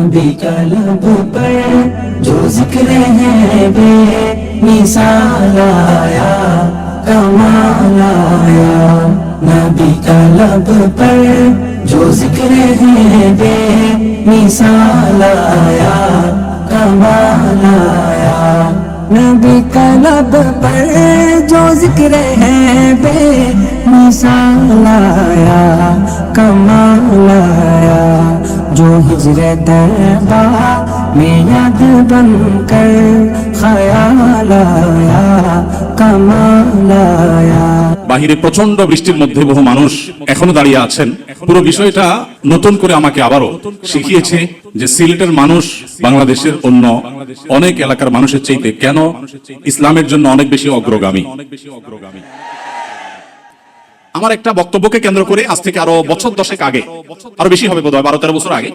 नबी का लब पर जो ज़िक्र है बे, मिसाल आया, कमाल आया। नबी का लब पर जो ज़िक्र है बे, मिसाल आया, कमाल आया। नबी का लब पर जो ज़िक्र है बे, मिसाल आया, कमाल आया। जो हिजरत बा में याद बन कर ख्याल आया कमाल आया বাহিরে প্রচন্ড বৃষ্টির মধ্যে বহু মানুষ এখনো দাঁড়িয়ে আছেন পুরো বিষয়টা নতুন করে আমাকে আবারও শিখিয়েছে যে সিলেটের মানুষ বাংলাদেশের অন্য অনেক এলাকার মানুষের চাইতে কেন ইসলামের জন্য অনেক বেশি অগ্রগামী আমার একটা বক্তব্যকে কেন্দ্র করে আজ থেকে আরও বছর দশেক আগে, আরও বেশি হবে বোধ হয় বারো তেরো বছর আগে।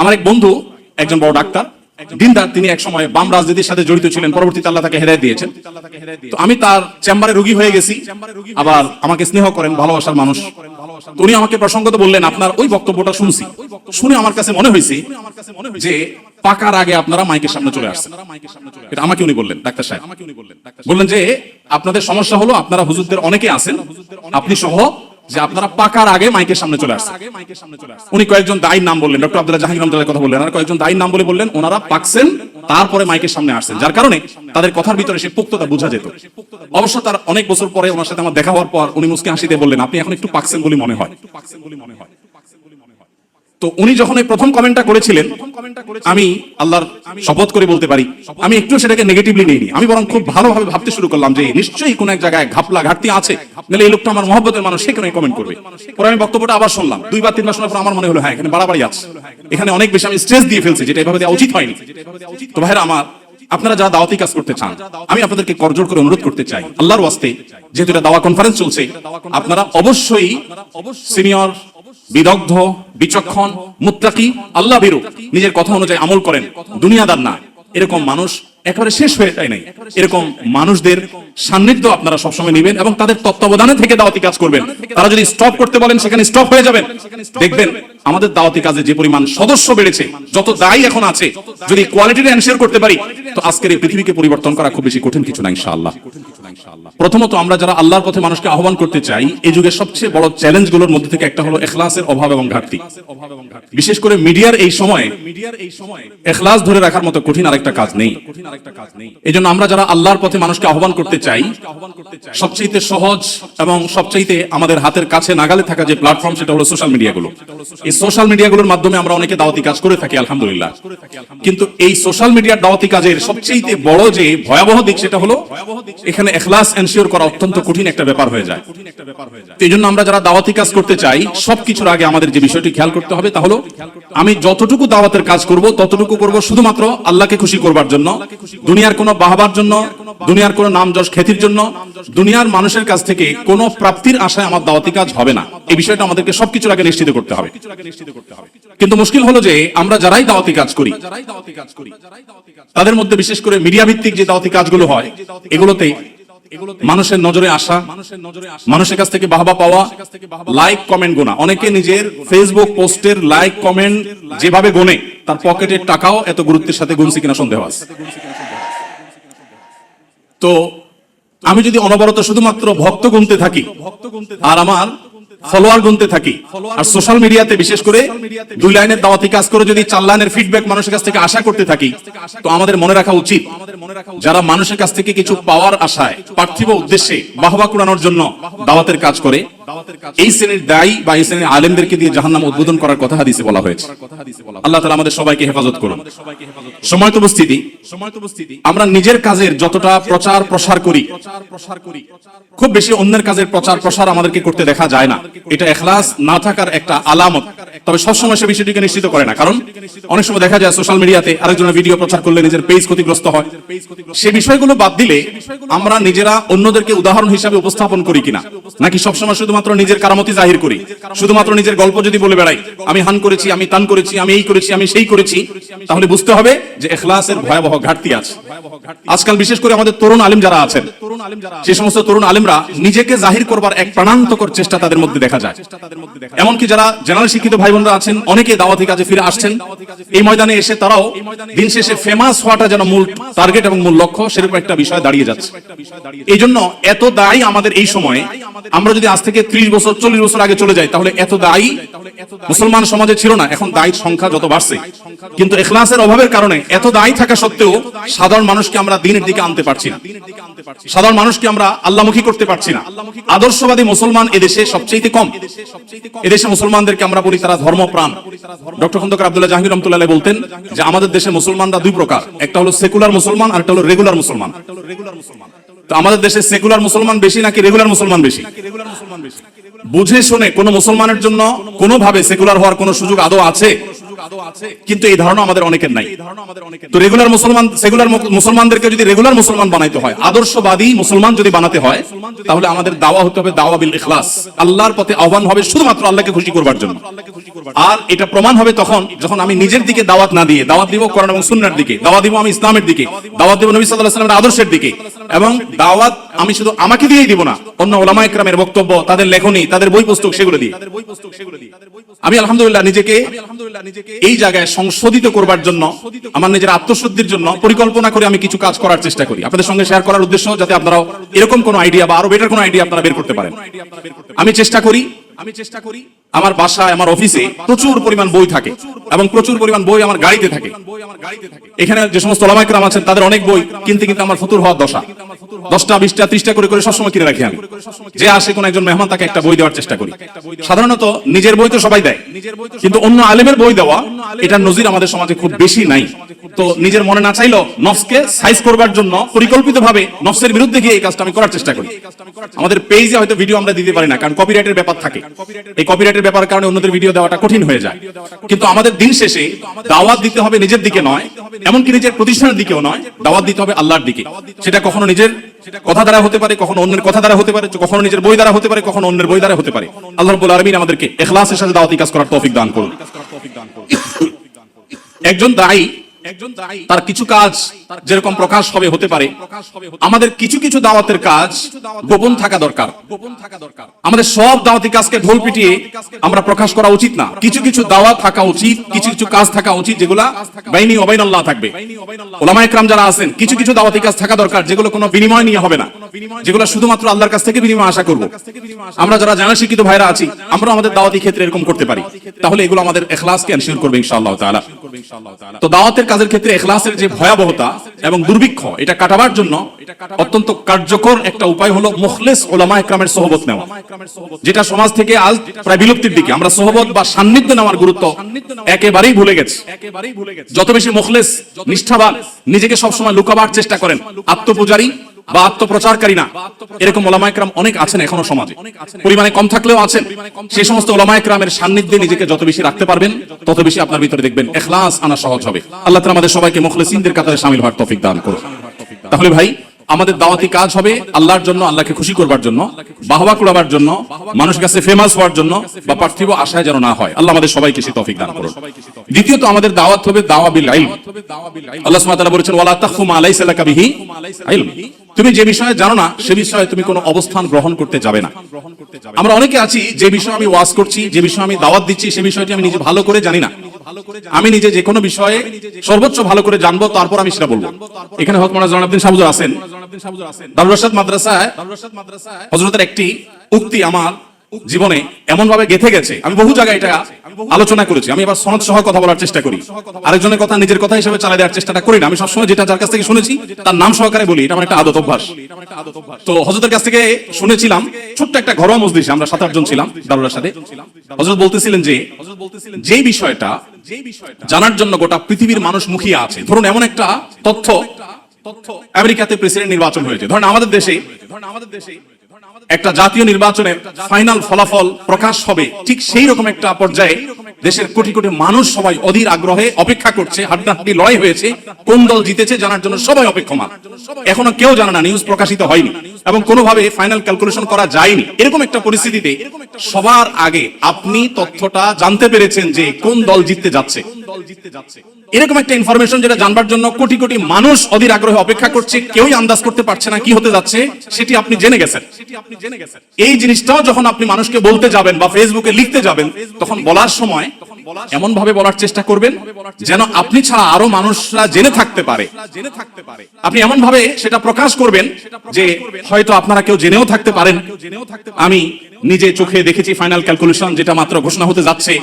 আমার এক বন্ধু, একজন বড় ডাক্তার দিনদার, তিনি এক সময় বাম রাজনীতির সাথে জড়িত ছিলেন, পরবর্তীতে আল্লাহ তাকে হেদায়ত দিয়েছেন। তো আমি তার চেম্বারে রুগী হয়ে গেছি, আবার আমাকে স্নেহ করেন, ভালোবাসার মানুষ। উনি আমাকে প্রসঙ্গত বললেন, আপনার ওই বক্তব্যটা শুনছি। শুনে আমার কাছে মনে হয়েছে যে পাকার আগে আপনারা মাইকের সামনে চলে আসছেন। এটা আমাকে উনি বললেন, ডাক্তার সাহেব। বললেন যে, আপনাদের সমস্যা হলো, আপনারা হুজুরদের অনেকে আছেন। আপনি সহ যে আপনারা পাকার আগে মাইকের সামনে চলে আসছেন উনি কয়েকজন দায়ীর নাম বললেন, ডক্টর আব্দুল্লাহ জাহাঙ্গীর রহমতুল্লাহ কথা বললেন। আর কয়েকজন দায়ীর নাম বলে বললেন, ওনারা পাকছেন, তারপরে মাইকের সামনে আসছেন। যার কারণে তাদের কথার ভিতরে সে পুক্ততা বোঝা যেত। অবশ্য তার অনেক বছর পরে ওনার সাথে আমার দেখা হওয়ার পর উনি মুসকে হাসিতে বললেন, আপনি এখন একটু পাকছেন বলে মনে হয়। তো উনি যখন এই প্রথম কমেন্টটা করেছিলেন, আমি আল্লাহর শপথ করে বলতে পারি। আমি একটু সেটাকে নেগেটিভলি নেইনি। আমি বরং খুব ভালোভাবে ভাবতে শুরু করলাম যে নিশ্চয়ই কোন এক জায়গায় ঘাপলা ঘাটতি আছে, নাহলে এই লোকটা আমার মহব্বতের মানুষ সেখানে কমেন্ট করবে? পরে আমি বক্তব্যটা আবার শুনলাম। দুইবার, তিনবার শোনার পর আমার মনে হলো হ্যাঁ এখানে বাড়াবাড়ি আছে। এখানে অনেক বেশি আমি স্ট্রেস দিয়ে ফেলছি, যেটা এভাবে দেওয়া উচিত হয়নি। তো ভাইরা আমার, আপনারা যারা দাওয়াতি কাজ করতে চান, আমি আপনাদেরকে করজোর করে অনুরোধ করতে চাই। আল্লাহর ওয়াস্তে, যেহেতু এটা দাওয়া কনফারেন্স চলছে, আপনারা অবশ্যই সিনিয়র বিদগ্ধ, বিচক্ষণ, মুত্তাকি, আল্লাহ বিরু নিজের কথা অনুযায়ী আমল করেন, দুনিয়াদার না। এরকম মানুষ একেবারে শেষ হয়ে যায় নাই। এরকম মানুষদের সান্নিধ্য আপনারা সবসময় নেবেন এবং তাদের তত্ত্বাবধানে থেকে দাওয়াতি কাজ করবেন। তারা যদি স্টপ করতে বলেন, সেখানে স্টপ হয়ে যাবেন। দেখবেন আমাদের দাওয়াতি কাজে যে পরিমাণ সদস্য বেড়েছে, যত দায়ী এখন আছে, যদি কোয়ালিটিটা এনশিওর করতে পারি, তো আজকের এই পৃথিবীকে পরিবর্তন করা খুব বেশি কঠিন কিছু না, ইনশাআল্লাহ। প্রথমত আমরা যারা আল্লাহর পথে মানুষকে আহ্বান করতে চাই, এই যুগের সবচেয়ে বড় চ্যালেঞ্জগুলোর মধ্যে থেকে একটা হলো এখলাসের অভাব এবং ঘাটতি। বিশেষ করে মিডিয়ার এই সময়ে মিডিয়ার এই সময়ে এখলাস ধরে রাখার মতো কঠিন আরেকটা কাজ নেই। এই জন্য আমরা যারা আল্লাহর পথে মানুষকে আহ্বান করতে চাই, সবচাইতে সহজ এবং সবচাইতে আমাদের হাতের কাছে নাগালে থাকা যে প্ল্যাটফর্ম সেটা হলো সোশ্যাল মিডিয়াগুলো এই সোশ্যাল মিডিয়াগুলোর মাধ্যমে আমরা অনেকে দাওয়াতি কাজ করে থাকি, আলহামদুলিল্লাহ। কিন্তু এই সোশ্যাল মিডিয়ার দাওয়াতি কাজের সবচেয়ে বড় যে ভয়াবহ দিক সেটা হলো, এখানে এখলাস এনশিওর করা অত্যন্ত কঠিন একটা ব্যাপার হয়ে যায়। এই জন্য আমরা যারা দাওয়াতি কাজ করতে চাই, সবকিছুর আগে আমাদের যে বিষয়টি খেয়াল করতে হবে তা হলো, আমি যতটুকু দাওয়াতের কাজ করব ততটুকু করব শুধুমাত্র আল্লাহকে খুশি করবার জন্য, দুনিয়ার কোনো বাহবার জন্য দুনিয়ার কোনো নাম যশ খ্যাতির জন্য দুনিয়ার মানুষের কাছ থেকে কোনো প্রাপ্তির আশায় আমার দাওয়াতি কাজ হবে না। এই বিষয়টা আমাদেরকে সবকিছুর আগে নিশ্চিত করতে হবে। কিন্তু মুশকিল হলো যে আমরা যারাই দাওয়াতি কাজ করি, তাদের মধ্যে বিশেষ করে মিডিয়া ভিত্তিক যে দাওয়াতি কাজগুলো হয়, এগুলোতে মানুষের নজরে আসা, মানুষের কাছ থেকে বাহবা পাওয়া লাইক কমেন্ট গোনা। অনেকে নিজের ফেসবুক পোস্টের লাইক কমেন্ট যেভাবে গোনে, তার পকেটের টাকাও এত গুরুত্বের সাথে গুনছে কিনা সন্দেহ আছে। তো আমি যদি অনবরত শুধুমাত্র ভক্ত গুনতে থাকি ভক্ত গুনতে আর আমার ফলোয়ার গুনতে থাকি। আর সোশ্যাল মিডিয়াতে বিশেষ করে দুই লাইনের দাওয়াতি কাজ করে যদি চার লাইনের ফিডব্যাক মানুষের কাছ থেকে আশা করতে থাকি, তো আমাদের মনে রাখা উচিত, যারা মানুষের কাছ থেকে কিছু পাওয়ার আশায় পার্থিব উদ্দেশ্যে বাহবা কুড়ানোর জন্য দাওয়াতের কাজ করে, এই শ্রেণির দায়ী বা এই শ্রেণির আলেমদেরকে দিয়ে জাহান্নাম উদ্বোধন করার কথা হাদিসে বলা হয়েছে। আল্লাহ তালা আমাদের সবাইকে হেফাজত করুন। সময় উপস্থিতি, আমরা নিজের কাজের যতটা প্রচার প্রসার করি, খুব বেশি অন্যের কাজের প্রচার প্রসার আমাদেরকে করতে দেখা যায় না। এটা এখলাস না থাকার একটা আলামত। তবে সবসময় সে বিষয়টিকে নিশ্চিত করে না। কারণ অনেক সময় দেখা যায় সোশ্যাল মিডিয়াতে আরেকজনের ভিডিও প্রচার করলে নিজের পেজ ক্ষতিগ্রস্ত হয়। সে বিষয়গুলো বাদ দিলে আমরা নিজেরা অন্যদেরকে উদাহরণ হিসাবে উপস্থাপন করি কিনা? নাকি সবসময় শুধুমাত্র নিজের কারামতি জাহির করি? শুধুমাত্র নিজের গল্প যদি বলে বেড়াই, আমি হান করেছি, আমি তান করেছি, আমি এই করেছি, আমি সেই করেছি, তাহলে বুঝতে হবে যে এখলাসের ভয়াবহ ঘাটতি আছে। আজকাল বিশেষ করে আমাদের তরুণ আলিম যারা আছেন, সে সমস্ত তরুণ আলিমরা নিজেকে জাহির করবার এক প্রাণান্তকর চেষ্টা তাদের মধ্যে দেখা যায়। এমনকি যারা জেনারেল শিক্ষিত ভাই বোনরা আছেন, অনেকে দাওয়াতি কাজে ফিরে আসছেন। এই ময়দানে এসে তারাও দিন শেষে ফেমাস হওয়াটা যেন মূল টার্গেট এবং মূল লক্ষ্য, সেরকম একটা বিষয় দাঁড়িয়ে যাচ্ছে। এই জন্য এত দায়ী আমাদের এই সময়ে, আমরা যদি আজ থেকে ত্রিশ বছর, চল্লিশ বছর আগে চলে যাই, তাহলে এত দায়ী মুসলমান সমাজে ছিল না, এখন দায়ীর সংখ্যা যত বাড়ছে। কিন্তু এখলাসের অভাবের কারণে এত দায়ী থাকা সত্ত্বেও সাধারণ মানুষকে আমরা দিনের দিকে আনতে পারছি না। সাধারণ মানুষকে আমরা আল্লামুখী করতে পারছি না। আদর্শবাদী মুসলমান এদেশে সবচেয়ে কম। এদেশে মুসলমানদেরকে আমরা বলি তারা ধর্মপ্রাণ। ডক্টর খন্দকার আব্দুল্লাহ জাহাঙ্গীর রহমতুল্লাহ বলতেন যে আমাদের দেশে মুসলমানরা দুই প্রকার। একটা হলো সেকুলার মুসলমান আর একটা হলো রেগুলার মুসলমান। তো আমাদের দেশে সেকুলার মুসলমান বেশি? নাকি রেগুলার মুসলমান বেশি? বুঝে শুনে কোন মুসলমানের জন্য কোনোভাবে সেকুলার হওয়ার কোনো সুযোগ আদৌ আছে? কিন্তু এই ধারণা আমাদের অনেকের নাই। তো রেগুলার মুসলমান সেকুলার মুসলমানদেরকে যদি রেগুলার মুসলমান বানাইতে হয় আদর্শবাদী মুসলমান যদি বানাতে হয় তাহলে আমাদের দাওয়া হতে হবে দাওয়া বিল ইখলাস। আল্লাহর পথে আহ্বান হবে শুধুমাত্র আল্লাহকে খুশি করবার জন্য। আর এটা প্রমাণ হবে তখন যখন আমি নিজের দিকে দাওয়াত না দিয়ে দাওয়াত দিব কোরআন এবং সুন্নাহর দিকে দাওয়াত দিব আমি ইসলামের দিকে দাওয়াত দিব নবী সাল্লাল্লাহু আলাইহি ওয়াসাল্লামের আদর্শের দিকে। এবং দাওয়াত আমি শুধু আমাকে দিয়েই দিব না, অন্য ওলামা একরামের বক্তব্য, তাদের লেখনী, তাদের বই পুস্তক সেগুলো দিয়ে। আমি আলহামদুলিল্লাহ নিজেকে এই জায়গায় সংশোধিত করবার জন্য, আমার নিজের আত্মশুদ্ধির জন্য পরিকল্পনা করে আমি কিছু কাজ করার চেষ্টা করি। আপনাদের সঙ্গে শেয়ার করার উদ্দেশ্য যাতে আপনারাও এরকম কোন আইডিয়া বা আরও বেটার কোন আইডিয়া আপনারা বের করতে পারেন। আমি চেষ্টা করি আমি চেষ্টা করি আমার বাসায়, আমার অফিসে প্রচুর পরিমাণ বই থাকে এবং প্রচুর পরিমাণ বই আমার গাড়িতে থাকে। এখানে যে সমস্ত ওলামাইকরাম আছেন, তাদের অনেক বই কিনতে কিন্তু আমার ফতুর হওয়ার দশা। দশটা, বিশটা, ত্রিশটা করে করে সবসময় কিনে রাখি আমি। যে আসে কোন একজন মেহমান, তাকে একটা বই দেওয়ার চেষ্টা করি। সাধারণত নিজের বই তো সবাই দেয়। কিন্তু অন্য আলেমের বই দেওয়া এটা নজির আমাদের সমাজে খুব বেশি নাই। তো নিজের মনে না চাইলেও নফসকে সাইজ করবার জন্য পরিকল্পিত ভাবে নফসের বিরুদ্ধে গিয়ে এই কাজটা আমি করার চেষ্টা করি। আমাদের পেজে হয়তো ভিডিও আমরা দিতে পারি না, কারণ কপিরাইটের ব্যাপার থাকে। এই কপিরাইটের ব্যাপার কারণে অন্যদের ভিডিও দেওয়াটা কঠিন হয়ে যায়। কিন্তু আমাদের দিন শেষে দাওয়াত দিতে হবে নিজের দিকে নয়, এমনকি নিজের প্রতিষ্ঠানের দিকেও নয়, দাওয়াত দিতে হবে আল্লাহর দিকে। সেটা কখনো নিজের কথা দ্বারা হতে পারে, কখনো অন্যের কথা দ্বারা হতে পারে, কখনো নিজের বই দ্বারা হতে পারে, কখনো অন্যের বই দ্বারা হতে পারে। আল্লাহ রাব্বুল আলামিন আমাদেরকে ইখলাসের সাথে দাওয়াতি কাজ করার তৌফিক দান করুন। একজন দায়ী একজন দায়ী তার কিছু কাজ যেরকম প্রকাশ হবে হতে পারে। আমাদের কিছু কিছু দাওয়াতের কাজ গোপন থাকা দরকার। গোপন থাকা দরকার। আমাদের সব দাওয়াতি কাজকে ঢোল পিটিয়ে আমরা প্রকাশ করা উচিত না। কিছু কিছু দাওয়াত থাকা উচিত কিছু কিছু কাজ থাকা উচিত যেগুলা বাইনি ওবাইন আল্লাহ থাকবে। ওলামা একরাম যারা আছেন কিছু কিছু দাওয়াতি কাজ থাকা দরকার যেগুলো কোনো বিনিময় নিয়ে হবে না। যেগুলো শুধুমাত্র আল্লাহর কাছ থেকে বিনিময় আশা করব। আমরা যারা জানা শিক্ষিত ভাইরা আছি আমরা আমাদের দাওয়াতি ক্ষেত্রে এরকম করতে পারি। তাহলে এগুলো আমাদের এখলাসকে এনশিওর করবে ইনশাআল্লাহ তাআলা। তো দাওয়াতের কাজের ক্ষেত্রে এখলাসের যে ভয়াবহতা এবং দুর্ভিক্ষ, এটা কাটাবার জন্য অত্যন্ত কার্যকর একটা উপায় হলো মুখলেস ওলামা একরামের সোহবত নেওয়া, যেটা সমাজ থেকে আজ প্রায় বিলুপ্তির দিকে। আমরা সোহবত বা সান্নিধ্য নেওয়ার গুরুত্ব একেবারেই ভুলে গেছি। যত বেশি মুখলেস, নিষ্ঠাবান, নিজেকে সবসময় লুকাবার চেষ্টা করেন আত্মপূজারী বা আত্মপ্রচারকারী না। এরকম ওলামাইকরাম অনেক আছেন এখনও সমাজে। পরিমাণে কম থাকলেও আছেন। সেই সমস্ত ওলামাইকরামের সান্নিধ্যে নিজেকে যত বেশি রাখতে পারবেন, তত বেশি আপনার ভিতরে দেখবেন এখলাস আনা সহজ হবে। আল্লাহ তাআলা আমাদের সবাইকে মুখলিসিনদের কাতারে শামিল হওয়ার তৌফিক দান করুন। তাহলে ভাই, আমাদের দাওয়াতি কাজ হবে আল্লাহর জন্য, আল্লাহকে খুশি করবার জন্য, বাহবা কুড়াবার জন্য মানুষের কাছে ফেমাস হওয়ার জন্য, বা পার্থিব আশায় যেন না হয়। আল্লাহ আমাদের সবাইকে সে তৌফিক দান করুন। দ্বিতীয়ত আমাদের দাওয়াত হবে দাওয়া বিল ইলম। আল্লাহ সুবহানাহু বলেছেন, ওয়ালা তাখফু মা লাইসা বিহি ইলম। তুমি যে বিষয়ে জানো না, সে বিষয়ে তুমি কোনো অবস্থান গ্রহণ করতে যাবে না। আমরা অনেকে আছি, যে বিষয়ে আমি ওয়াজ করছি, যে বিষয়ে আমি দাওয়াত দিচ্ছি, সে বিষয়টি আমি নিজে ভালো করে জানি না। আমি নিজে যে কোনো বিষয়ে সর্বোচ্চ ভালো করে জানব, তারপর আমি সেটা বলব। এখানে হক মনে জনাবদিন সাহুজুর আছেন। দারুল রশাদ মাদ্রাসায় হজরতের একটি উক্তি আমার জীবনে এমন ভাবে গেথে গেছে। আমি বহু জায়গায় এটা আলোচনা করেছি। আমি এবার সনদ সহ কথা বলার চেষ্টা করি। আরেকজনের কথা নিজের কথা হিসেবে চালাই দেওয়ার চেষ্টাটা করি না। আমি সবসময় যেটা যার কাছ থেকে শুনেছি, তার নাম সহকারে বলি। এটা আমার একটা আদত অভ্যাস। তো হজরতের কাছ থেকে শুনেছিলাম, ছোট্ট একটা ঘরোয়া মজলিসে আমরা সাত আটজন ছিলাম দারুলার সাথে হজরত বলতেছিলেন যে যে বিষয়টা জানার জন্য গোটা পৃথিবীর মানুষ মুখিয়ে আছে। ধরুন, এমন একটা তথ্য আমেরিকাতে প্রেসিডেন্ট নির্বাচন হয়েছে। ধরেন আমাদের দেশে ধরেন, আমাদের দেশে একটা জাতীয় নির্বাচনের ফাইনাল ফলাফল প্রকাশ হবে ঠিক সেই রকম একটা পর্যায়ে দেশের কোটি কোটি মানুষ সবাই অধীর আগ্রহে অপেক্ষা করছে, হাড্ডাহাড্ডি লড়াই হয়েছে, কোন দল জিতেছে জানার জন্য সবাই অপেক্ষমান। এখনও কেউ জানে না নিউজ প্রকাশিত হয়নি এবং কোনোভাবে ফাইনাল ক্যালকুলেশন করা যায়নি। এরকম একটা পরিস্থিতিতে সবার আগে আপনি তথ্যটা জানতে পেরেছেন যে কোন দল জিততে যাচ্ছে। দল জিততে যাচ্ছে। এরকম একটা ইনফরমেশন যেটা জানবার জন্য কোটি কোটি মানুষ অধীর আগ্রহে অপেক্ষা করছে, কেউই আন্দাজ করতে পারছে না কি হতে যাচ্ছে, সেটি আপনি জেনে গেছেন। এই জিনিসটাও যখন আপনি মানুষকে বলতে যাবেন বা ফেসবুকে লিখতে যাবেন, তখন বলার সময় এমন ভাবে বলার চেষ্টা করবেন যেন আপনি ছাড়া আরও মানুষরা জেনে থাকতে পারে। জেনে থাকতে পারে আপনি এমন ভাবে সেটা প্রকাশ করবেন যে হয়তো আপনারা কেউ জেনেও থাকতে পারেন। আমি নিজে চোখে দেখেছি ফাইনাল ক্যালকুলেশন যেটা মাত্র ঘোষণা হতে যাচ্ছে।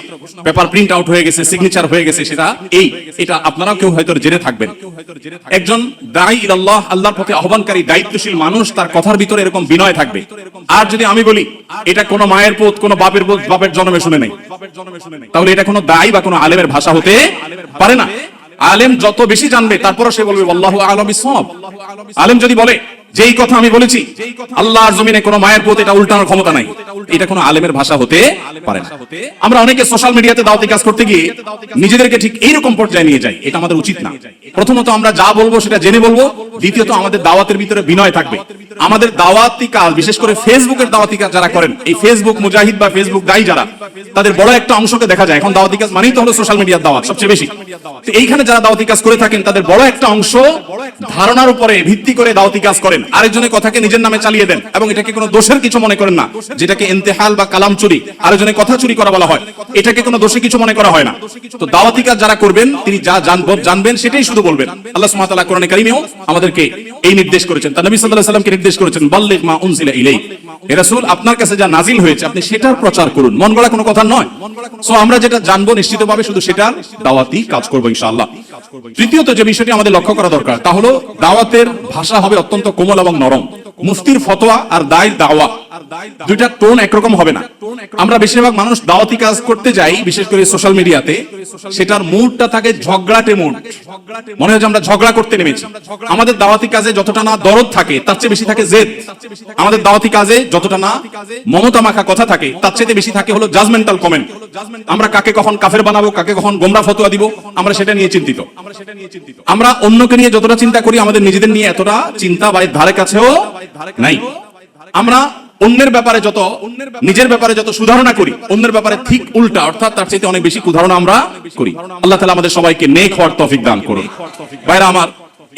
পেপার প্রিন্ট আউট হয়ে গেছে সিগনেচার হয়ে গেছে সেটা এই এটা আপনারাও কেউ হয়তো জেনে থাকবেন। একজন দায়ী আল্লাহ আল্লাহর পথে আহ্বানকারী দায়িত্বশীল মানুষ তার কথার ভিতরে এরকম বিনয় থাকবে। আর যদি আমি বলি এটা কোনো মায়ের পোত কোনো বাপের পোত বাপের জন্মে শুনে নেই তাহলে এটা কোনো দায়ী বা কোনো আলেমের ভাষা হতে পারে না। আলেম যত বেশি জানবে তারপরও সে বলবে আল্লাহ আলম সব আলেম যদি বলে যেই কথা আমি বলেছি, আল্লাহর জমিনে কোনো মায়ের পোত এটা উল্টানোর ক্ষমতা নাই। এটা কোনো আলেমের ভাষা হতে পারে না। আমরা অনেকে সোশ্যাল মিডিয়াতে দাওয়াতি কাজ করতে গিয়ে নিজেদেরকে ঠিক এইরকম পর্যায়ে নিয়ে যাই, এটা আমাদের উচিত না। প্রথমত আমরা যা বলব সেটা জেনে বলব, দ্বিতীয়ত আমাদের দাওয়াতের ভিতরে বিনয় থাকবে। আমাদের দাওয়াতি কাজ, বিশেষ করে ফেসবুকের দাওয়াতি কাজ যারা করেন, এই ফেসবুক মুজাহিদ বা ফেসবুক দায়ী যারা, তাদের বড় একটা অংশকে দেখা যায়। এখন দাওয়াতি কাজ মানেই তো হলো সোশ্যাল মিডিয়ার দাওয়াত, সবচেয়ে বেশি। এইখানে যারা দাওয়াতি কাজ করে থাকেন, তাদের বড় একটা অংশ ধারণার উপরে ভিত্তি করে দাওয়াতি কাজ করেন, আরেকজনের কথাকে নিজের নামে চালিয়ে দেন এবং এটাকে কোনো দোষের কিছু মনে করেন না। যেটাকে ইন্তেহাল বা কালাম চুরি, আরেকজনের কথা চুরি করা বলা হয়, এটাকে কোনো দোষে কিছু মনে করা হয় না। তো দাওয়াতি কাজ যারা করবেন, তিনি যা জানব- জানবেন, সেটাই শুধু বলবেন। আল্লাহ সুবহানাহু ওয়া কোরআনে কারিমেও আমাদেরকে এই নির্দেশ করেছেন। তার নবী আলাইহি সাল্লামকে নির্দেশ করেছেন, বাল্লিগ মা উনজিলা ইলাইক হে রাসূল, আপনার কাছে যা নাজিল হয়েছে, আপনি সেটার প্রচার করুন। মন গড়া কোনো কথা নয়। সো আমরা যেটা জানব নিশ্চিতভাবে শুধু সেটার দাওয়াতি কাজ করব ইনশাআল্লাহ। তৃতীয়ত যে বিষয়টি আমাদের লক্ষ্য করা দরকার, তা হলো দাওয়াতের ভাষা হবে অত্যন্ত কোমল এবং নরম। মুফতির ফতোয়া আর দায়ের দাওয়া। দুইটা টোন একরকম হবে না। আমরা বেশিরভাগ মানুষ দাওয়াতি কাজ করতে যাই বিশেষ করে সোশ্যাল মিডিয়াতে সেটার মুডটা থাকে ঝগড়াটে মুড মনে হয় যে আমরা ঝগড়া করতে নেমেছি। আমাদের দাওয়াতি কাজে যতটা না দরদ থাকে তার চেয়ে বেশি থাকে জেদ। আমাদের দাওয়াতি কাজে যতটা না মমতা মাখা কথা থাকে তার চেয়ে বেশি থাকে হলো জাজমেন্টাল কমেন্ট আমরা কাকে কখন কাফের বানাবো কাকে কখন গোমরা ফতোয়া দিব আমরা সেটা নিয়ে চিন্তিত। আমরা অন্যকে নিয়ে যতটা চিন্তা করি আমাদের নিজেদের নিয়ে এতটা চিন্তা বা এর ধারে কাছেও নাই। আমরা অন্যের ব্যাপারে যত, নিজের ব্যাপারে যত সুধারণা করি, অন্যের ব্যাপারে ঠিক উল্টা, অর্থাৎ তার চাইতে অনেক বেশি কুধারণা আমরা করি। আল্লাহ তালা আমাদের সবাইকে নেক হওয়ার তফিক দান করুন। বাইরা আমার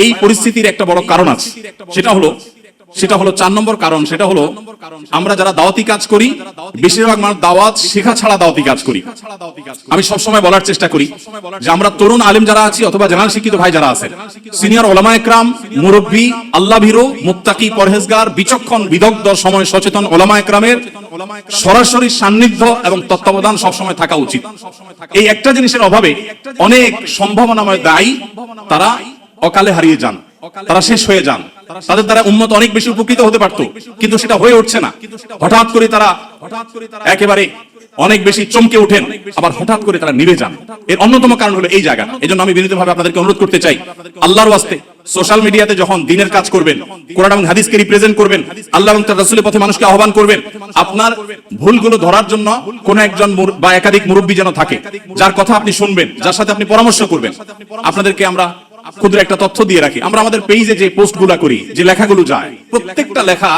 এই পরিস্থিতির একটা বড় কারণ আছে। সেটা হলো সেটা হলো চার নম্বর কারণ, সেটা হলো আমরা যারা দাওয়াতি কাজ করি, বেশিরভাগ মানুষ দাওয়াত শেখা ছাড়া দাওয়াতি কাজ করি। আমি সব সময় বলার চেষ্টা করি যে আমরা তরুণ আলেম যারা আছি অথবা জেনারেল শিক্ষিত ভাই যারা আছেন, সিনিয়র ওলামা একরাম, মুরব্বী আল্লাহ ভীরু মুত্তাকি, পরহেজগার, বিচক্ষণ, বিদগ্ধ, সময় সচেতন ওলামা একরামের সরাসরি সান্নিধ্য এবং তত্ত্বাবধান সবসময় থাকা উচিত। এই একটা জিনিসের অভাবে অনেক সম্ভাবনাময় দায়ী তারা অকালে হারিয়ে যান, তারা শেষ হয়ে যান। তাদের দ্বারা উন্নত অনেক বেশি উপকৃত হতে পারতো, কিন্তু সেটা হয়ে উঠছে না। হঠাৎ করে তারা একেবারে অনেক বেশি চমকে ওঠেন, আবার হঠাৎ করে তারা নিভে যান। এর অন্যতম কারণ হলো এই জায়গা এই জন্য আমি বিনীতভাবে আপনাদেরকে অনুরোধ করতে চাই, আল্লাহর ওয়াস্তে সোশ্যাল মিডিয়াতে যখন দিনের কাজ করবেন, কোরআন এবং হাদিসকে রিপ্রেজেন্ট করবেন, আল্লাহ এবং তার রাসূলের পথে মানুষকে আহ্বান করবেন, আপনার ভুলগুলো ধরার জন্য কোন একজন বা একাধিক মুরব্বী যেন থাকে, যার কথা আপনি শুনবেন, যার সাথে আপনি পরামর্শ করবেন। আপনাদেরকে আমরা ক্ষুদ্র একটা তথ্য দিয়ে রাখি। আমরা আমাদের পেজে যে পোস্টগুলো করি, যে লেখাগুলো যায়, প্রত্যেকটা লেখা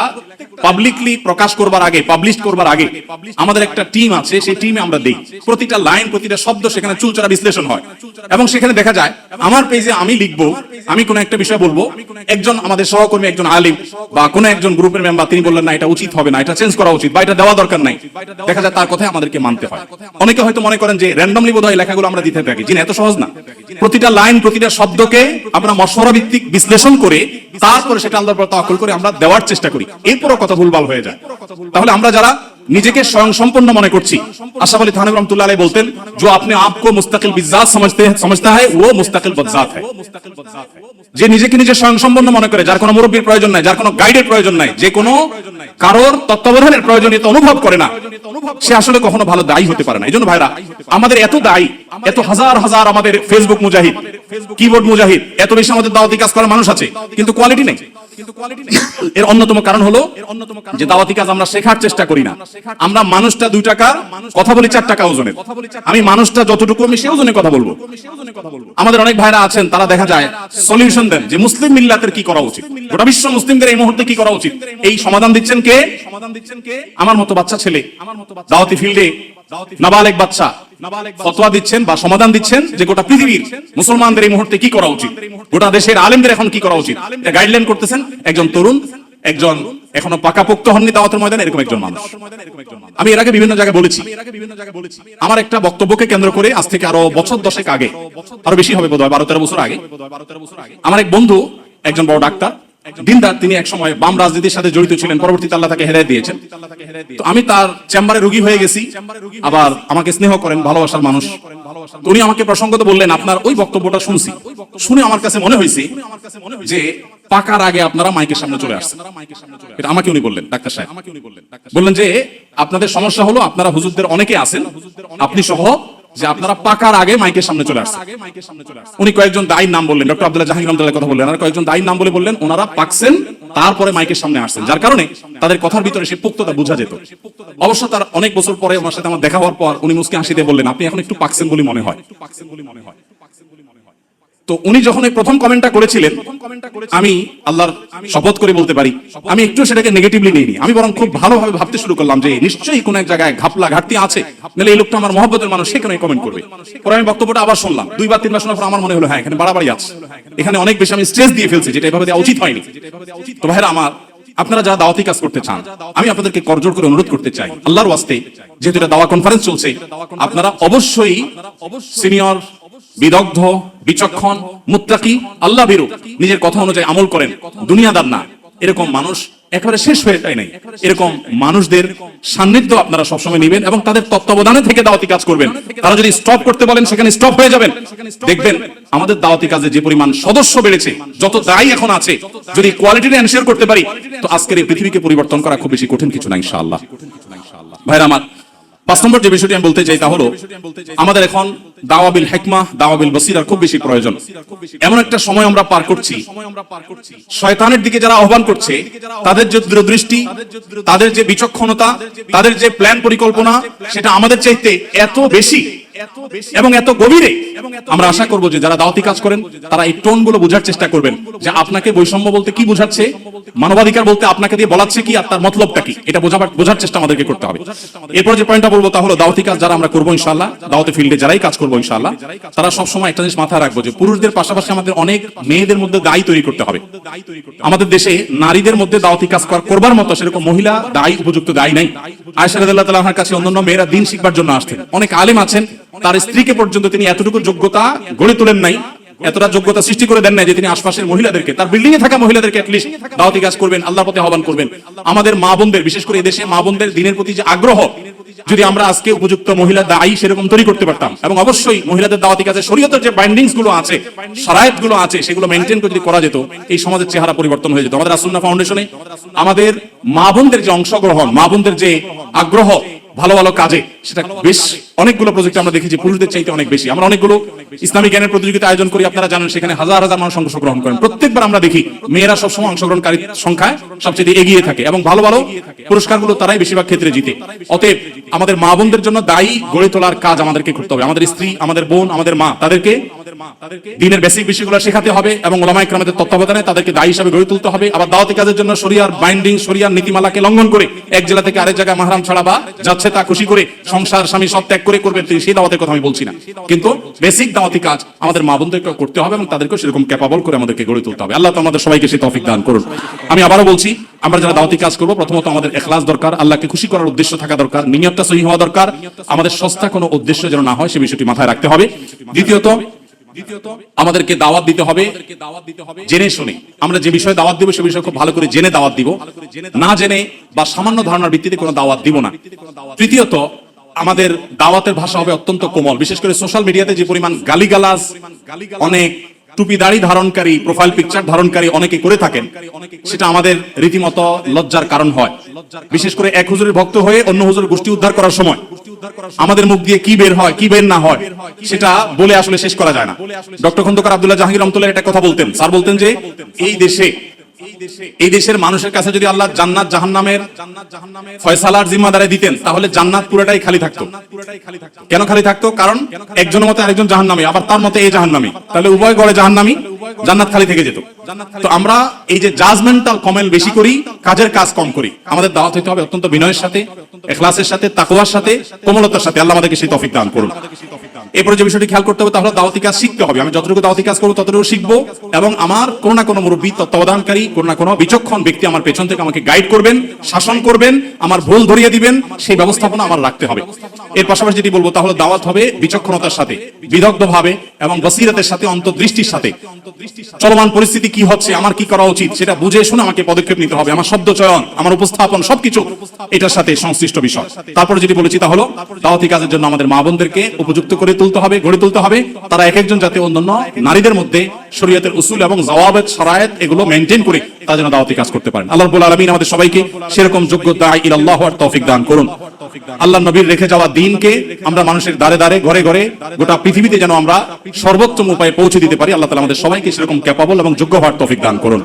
পাবলিকলি প্রকাশ করবার আগে পাবলিশ করবার আগে আমাদের একটা টিম আছে, সেই টিমে আমরা দেই। প্রতিটা লাইন প্রতিটা শব্দ সেখানে চুলচারা বিশ্লেষণ হয়। এবং সেখানে দেখা যায়, আমার পেজে আমি লিখব, আমি কোনো একটা বিষয় বলব, একজন আমাদের সহকর্মী, একজন আলিম বা কোনো একজন গ্রুপের মেম্বার তিনি বললেন, না, এটা উচিত হবে না, এটা চেঞ্জ করা উচিত বা এটা দেওয়া দরকার নাই। দেখা যায় তার কথাই আমাদেরকে মানতে হয়। অনেকে হয়তো মনে করেন যে র্যান্ডমলি বোধহয় লেখাগুলো আমরা দিতে থাকি। যিনি এত সহজ না। প্রতিটা লাইন প্রতিটা শব্দকে আমরা মশওয়ারা ভিত্তিক বিশ্লেষণ করে তারপরে সেটা আল্লাহর উপর তাওয়াক্কুল করে আমরা দেওয়ার চেষ্টা করি এরপরও কথা ভুলভাল হয়ে যায় তাহলে আমরা যারা নিজেকে স্বয়ং সম্পন্ন মনে করছি আশরাফ আলী থানবী রহমতুল্লাহ আলাইহি বলতেন जो अपने आप को मुस्तकिल बिजात समझते हैं समझता है वो मुस्तकिल बदजात है যে নিজেকে নিজে স্বয়ং সম্পন্ন মনে করে যার কোনো মুরব্বীর প্রয়োজন নাই যার কোনো গাইডের প্রয়োজন নাই যে কোনো কারোর তত্ত্বাবধানের প্রয়োজনীয়তা অনুভব করে না। সে আসলে কখনো ভালো দায়ী হতে পারে না। এই জন্য ভাইরা, আমাদের এত দায়ী, এত হাজার হাজার আমাদের ফেসবুক মুজাহিদ কিবোর্ড মুজাহিদ, এত বেশি আমাদের দাওয়াতি কাজ করার মানুষ আছে, কিন্তু কোয়ালিটি নেই। এর অন্যতম কারণ হলো যে দাওয়াতি কাজ আমরা শেখার চেষ্টা করি না। আমরা মানুষটা দুই টাকা, কথা বলি চার টাকা ওজনের। আমি মানুষটা যতটুকু আমি সে ওজনে কথা বলব। আমাদের অনেক ভাইরা আছেন, তারা দেখা যায় সলিউশন দেন যে মুসলিম মিল্লাতের কি করা উচিত? গোটা বিশ্ব মুসলিমদের এই মুহূর্তে কি করা উচিত? এই সমাধান দিচ্ছেন কে? সমাধান দিচ্ছেন কে? আমার মতো বাচ্চা ছেলে। আমার মতো দাওয়াতি ফিল্ডে নাবালেক বাচ্চা। ফতোয়া দিচ্ছেন বা সমাধান দিচ্ছেন যে গোটা পৃথিবীর মুসলমানদের এই মুহূর্তে কি করা উচিত? গোটা দেশের আলেমদের এখন কি করা উচিত? গাইডলাইন করতেছেন একজন তরুণ, একজন এখনও পাকাপোক্ত হননি দাওয়াতের ময়দানে, এরকম একজন মানুষ। আমি এর আগে বিভিন্ন জায়গায় বলেছি। আমার একটা বক্তব্যকে কেন্দ্র করে আজ থেকে আরও বছর দশেক আগে, আরও বেশি হবে বোধ হয় বারো তেরো বছর আগে। আমার এক বন্ধু, একজন বড় ডাক্তার দিনদার, তিনি এক সময় বাম রাজনীতির সাথে জড়িত ছিলেন, পরবর্তীতে আল্লাহ তাকে হেদায়ত দিয়েছেন। তো আমি তার চেম্বারে রোগী হয়ে গেছি, আবার আমাকে স্নেহ করেন, ভালোবাসার মানুষ। উনি আমাকে প্রসঙ্গত বললেন, আপনার ওই বক্তব্যটা শুনছি। শুনে আমার কাছে মনে হয়েছে যে পাকার আগে আপনারা মাইকের সামনে চলে আসছেন। এটা আমাকে উনি বললেন, ডাক্তার সাহেব। বললেন যে, আপনাদের সমস্যা হলো, আপনারা হুজুরদের অনেকে আছেন। আপনি সহ যে আপনারা পাকার আগে মাইকের সামনে চলে আসছে উনি কয়েকজন দায়ীর নাম বললেন, ডক্টর আব্দুল্লাহ জাহাঙ্গীর রহমতুল্লাহ কথা বললেন। আর কয়েকজন দায়ীর নাম বলে বললেন, ওনারা পাকছেন, তারপরে মাইকের সামনে আসছেন। যার কারণে তাদের কথার ভিতরে সে পুক্ততা বোঝা যেত। অবশ্য তার অনেক বছর পরে ওনার সাথে আমার দেখা হওয়ার পর উনি মুসকে হাসিতে বললেন, আপনি এখন একটু পাকছেন বলে মনে হয়। তো উনি যখন এই প্রথম কমেন্টটা করেছিলেন, আমি আল্লাহর শপথ করে বলতে পারি, আমি একটু সেটাকে নেগেটিভলি নিইনি আমি বরং খুব ভালোভাবে ভাবতে শুরু করলাম যে নিশ্চয়ই কোন এক জায়গায় ঘাপলা ঘাটতি আছে, নাহলে এই লোকটা আমার মহব্বতের মানুষ সেখানে কমেন্ট করবে? পরে আমি বক্তব্যটা আবার শুনলাম। দুইবার, তিনবার শোনার পর আমার মনে হলো হ্যাঁ এখানে বাড়াবাড়ি আছে। এখানে অনেক বেশি আমি স্ট্রেস দিয়ে ফেলছি, যেটা এভাবে দেওয়া উচিত হয়নি। তো ভাইরা আমার, আপনারা যারা দাওয়াতি কাজ করতে চান, আমি আপনাদেরকে করজোর করে অনুরোধ করতে চাই। আল্লাহর ওয়াস্তে, যেহেতু এটা দাওয়া কনফারেন্স চলছে, আপনারা অবশ্যই সিনিয়র বিদগ্ধ, বিচক্ষণ, মুত্তাকি, আল্লাহ বিরু নিজের কথা অনুযায়ী আমল করেন। দুনিয়াদার না। এরকম মানুষ একেবারে শেষ হয়ে যায় নাই। এরকম মানুষদের সান্নিধ্য আপনারা সবসময় নেবেন এবং তাদের তত্ত্বাবধানে থেকে দাওয়াতি কাজ করবেন। তারা যদি স্টপ করতে বলেন, সেখানে স্টপ হয়ে যাবেন। দেখবেন, আমাদের দাওয়াতি কাজে যে পরিমাণ সদস্য বেড়েছে, যত দায়ী এখন আছে, যদি কোয়ালিটিটা এনশিওর করতে পারি, তো আজকের এই পৃথিবীকে পরিবর্তন করা খুব বেশি কঠিন কিছু না, ইনশাআল্লাহ। ভাইরা আমার পাঁচ নম্বর যে বিষয়টি আমি বলতে চাই তা হলো, আমাদের এখন দাওয়াবিল হেকমা, দাওয়াবিল বসিরার খুব বেশি প্রয়োজন। এমন একটা সময় আমরা পার করছি। শয়তানের দিকে যারা আহ্বান করছে, তাদের যে দূরদৃষ্টি, তাদের যে বিচক্ষণতা, তাদের যে প্ল্যান পরিকল্পনা, সেটা আমাদের চাইতে এত বেশি। এবং এত গভীরে আমরা আশা করব যে যারা দাওয়াতি কাজ করেন তারা এই টোনগুলো বোঝার চেষ্টা করবেন যে আপনাকে বৈষম্য বলতে কি বোঝাচ্ছে মানবাধিকার বলতে আপনাকে দিয়ে বলাচ্ছে কি আর তার মতলবটা কি? এটা বোঝাবার বোঝার চেষ্টা আমাদেরকে করতে হবে। এরপর যে পয়েন্টটা বলব তা হলো দাওয়াতি কাজ যারা আমরা করব ইনশাল্লাহ দাওয়াতি ফিল্ডে যারাই কাজ করব ইনশাল্লাহ তারা সবসময় একটা জিনিস মাথায় রাখব যে পুরুষদের পাশাপাশি আমাদের অনেক মেয়েদের মধ্যে দায়ী তৈরি করতে হবে। আমাদের দেশে নারীদের মধ্যে দাওয়াতি কাজ কর- করবার মতো সেরকম মহিলা দায়ী উপযুক্ত দায়ী নাই। আয়সা রাদিয়াল্লাহু তাআলার কাছে অন্যান্য মেয়েরা দিন শিখবার জন্য আসতেন অনেক আলেম আছেন তার স্ত্রীকে পর্যন্ত তিনি এতটুকু যোগ্যতা গড়ে তোলেন নাই, এতটা যোগ্যতা সৃষ্টি করে দেন নাই যে তিনি আশপাশের মহিলাদেরকে, তার বিল্ডিং এ থাকা মহিলাদেরকে দাওয়াতি কাজ করবেন, আল্লাহর পথে আহ্বান করবেন। আমাদের মা বোনদের, বিশেষ করে এদেশে মা বোনদের দিনের প্রতি যে আগ্রহ, যদি আমরা আজকে উপযুক্ত মহিলা দায়ী সেরকম তৈরি করতে পারতাম, এবং অবশ্যই মহিলাদের দাওয়াতি কাজে শরীয়তের যে বাইন্ডিংসগুলো আছে সারায়তগুলো আছে, সেগুলো মেনটেন করে যদি করা যেত, এই সমাজের চেহারা পরিবর্তন হয়ে যেত। আমাদের আসুন্না ফাউন্ডেশনে আমাদের মা বোনদের যে অংশগ্রহণ, মা বোনদের যে আগ্রহ ভালো ভালো কাজে সেটা বেশ অনেকগুলো প্রজেক্ট আমরা দেখেছি পুরুষদের চাইতে অনেক বেশি। আমরা অনেকগুলো ইসলামী জ্ঞানের প্রতিযোগিতা আয়োজন করি আপনারা জানেন সেখানে হাজার হাজার মানুষ অংশগ্রহণ করেন। প্রত্যেকবার আমরা দেখি মেয়েরা সবসময় অংশগ্রহণকারী সংখ্যায় সবচেয়ে এগিয়ে থাকে এবং ভালো ভালো পুরস্কারগুলো তারাই বেশিরভাগ ক্ষেত্রে জিতে। অতএব আমাদের মা বোনদের জন্য দায়ী গড়ে তোলার কাজ আমাদেরকে করতে হবে। আমাদের স্ত্রী আমাদের বোন আমাদের মা তাদেরকে দিনের বেসিক বিষয়গুলো শেখাতে হবে এবং ওলামা ইকরামের তত্ত্বাবধানে তাদেরকে দায়ী হিসাবে গড়ে তুলতে হবে। আবার দাওয়াতি কাজের জন্য শরিয়ার বাইন্ডিং শরিয়ার নীতিমালাকে লঙ্ঘন করে এক জেলা থেকে আরেক জায়গায় মাহরাম ছাড়া বা যাচ্ছে তা খুশি করে সংসার, স্বামী সব ত্যাগ করে করবেন তিনি সেই দাওয়াতের কথা আমি বলছি না। কিন্তু বেসিক দাওয়াতি কাজ আমাদের মা বোনদেরকে করতে হবে এবং তাদেরকে সেরকম ক্যাপাবল করে আমাদেরকে গড়ে তুলতে হবে। আল্লাহ তো আমাদের সবাইকে সেই তৌফিক দান করুন। আমি আবারও বলছি, আমরা যারা দাওয়াতি কাজ করব, প্রথমত আমাদের এখলাস দরকার, আল্লাহকে খুশি করার উদ্দেশ্য থাকা দরকার, নিয়তটা সহি হওয়া দরকার। আমাদের সস্তা কোনো উদ্দেশ্য যেন না হয়, সে বিষয়টি মাথায় রাখতে হবে। দ্বিতীয়ত দ্বিতীয়ত আমাদেরকে দাওয়াত দিতে হবে। জেনে শুনে। আমরা যে বিষয়ে দাওয়াত দিব সে বিষয়ে খুব ভালো করে জেনে দাওয়াত দিব। না জেনে বা সামান্য ধারণার ভিত্তিতে কোনো দাওয়াত দিব না। তৃতীয়ত আমাদের দাওয়াতের ভাষা হবে অত্যন্ত কোমল। বিশেষ করে সোশ্যাল মিডিয়াতে যে পরিমাণ গালিগালাজ অনেক টুপি দাড়ি ধারণকারী প্রোফাইল পিকচার ধারণকারী অনেকে করে থাকেন। সেটা আমাদের রীতিমতো লজ্জার কারণ হয়। বিশেষ করে এক হুজুরের ভক্ত হয়ে অন্য হুজুরের গোষ্ঠী উদ্ধার করার সময়। আমাদের মুখ দিয়ে কি বের হয় কি বের না হয় সেটা বলে আসলে শেষ করা যায় না। ডক্টর খন্দকার আব্দুল্লাহ জাহাঙ্গীর রহমতুল্লাহ একটা কথা বলতেন। স্যার বলতেন যে এই দেশে এই দেশের মানুষের কাছে যদি আল্লাহ জান্নাত জাহান্নামের ফয়সালার জিম্মাদারে দিতেন, তাহলে জান্নাত পুরোটাই খালি থাকতো। কেন খালি থাকতো? কারণ একজনের মতে আরেকজন জাহান্নামী, আবার তার মতে এই জাহান্নামী। তাহলে উভয় গড়ে জাহান্নামী, জান্নাত খালি থেকে যেত। তো আমরা এই যে জাজমেন্টাল কমেল বেশি করি, কাজের কাজ কম করি। আমাদের দাওয়াত হইতে হবে অত্যন্ত বিনয়ের সাথে, এখলাসের সাথে, তাকওয়ার সাথে, কোমলতার সাথে। আল্লাহ আমাদেরকে সেই তৌফিক দান করুন। এরপরে যে বিষয়টি খেয়াল করতে হবে, তাহলে দাওয়াতি কাজ শিখতে হবে। আমি যতটুকু দাওয়াতি কাজ করব, ততটুকু শিখব। এবং আমার কোনো না কোনো মুরব্বী তত্ত্বাবধানকারী কোনো না কোনো বিচক্ষণ ব্যক্তি আমার পেছন থেকে আমাকে গাইড করবেন, শাসন করবেন, আমার ভুল ধরিয়ে দিবেন, সেই ব্যবস্থাপনা আমার রাখতে হবে। এর পাশাপাশি যেটি বলব, তাহলে দাওয়াত হবে বিচক্ষণতার সাথে বিদগ্ধ ভাবে এবং বসিরাতের সাথে, অন্তর্দৃষ্টির সাথে। চলমান পরিস্থিতি কি হচ্ছে, আমার কি করা উচিত, সেটা বুঝে শুনে আমাকে পদক্ষেপ নিতে হবে। আমার শব্দ চয়ন, আমার উপস্থাপন, সবকিছু এটার সাথে সংশ্লিষ্ট বিষয়। তারপরে যেটি বলেছি তা হলো দাওয়াতি কাজের জন্য আমাদের মা বোনদেরকে উপযুক্ত করে তুলতে হবে, গড়ে তুলতে হবে। তারা এক একজন যাতে অন্যান্য নারীদের মধ্যে শরীয়তের উসুল এবং জওয়াবের সরায়ত এগুলো মেনটেন করে, তার জন্য দাওয়াতি কাজ করতে পারেন। আল্লাহ আলামিন আমাদের সবাইকে সেরকম যোগ্যতা ইলাল্লাহ আর তৌফিক দান করুন। আল্লাহ নবীর রেখে যাওয়া দিনকে আমরা মানুষের দ্বারে দ্বারে, ঘরে ঘরে, গোটা পৃথিবীতে যেন আমরা সর্বোত্তম উপায়ে পৌঁছে দিতে পারি, আল্লাহ তালা আমাদের সবাইকে সেরকম ক্যাপাবল এবং যোগ্য হওয়ার তফিক দান করুন।